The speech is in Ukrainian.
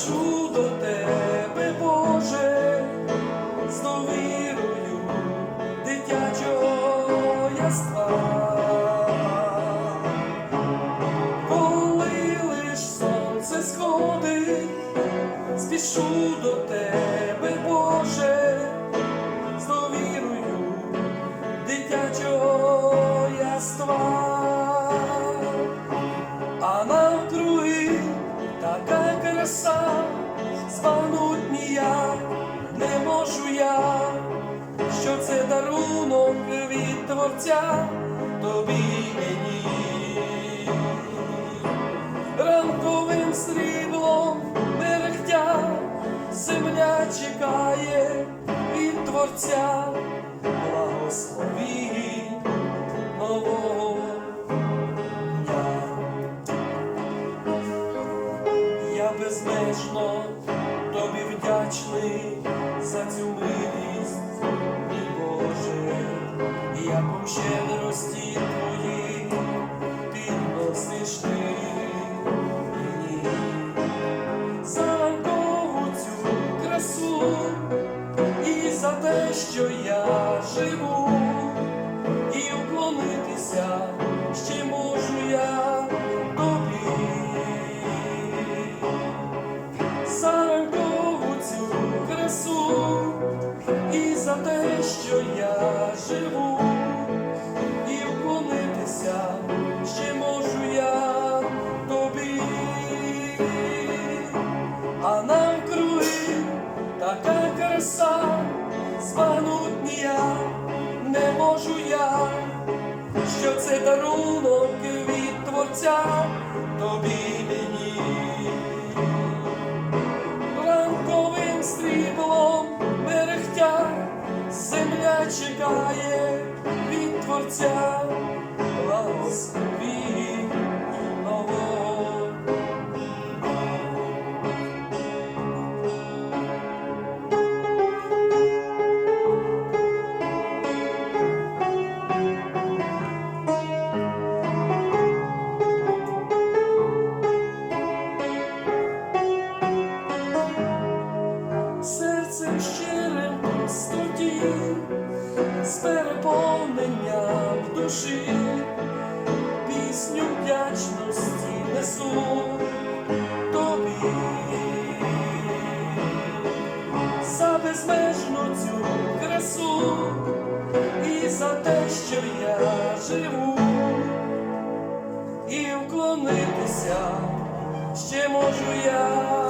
спішу до тебе, я, що це дарунок від Творця тобі мені. Ранковим сріблом мерехтя, земля чекає від Творця, благослови нового щедрості твої підносиш ти мені ранкову цю красу і за те, що я живу, і уклонитися ще можу я тобі. За ранкову цю красу і за те, що я живу, що це дарунок від Творця тобі мені. Ранковим стріблом мерехтя, земля чекає від Творця, благослови з переповненням в душі, пісню вдячності несу тобі. За безмежну цю красу і за те, що я живу, і вклонитися ще можу я.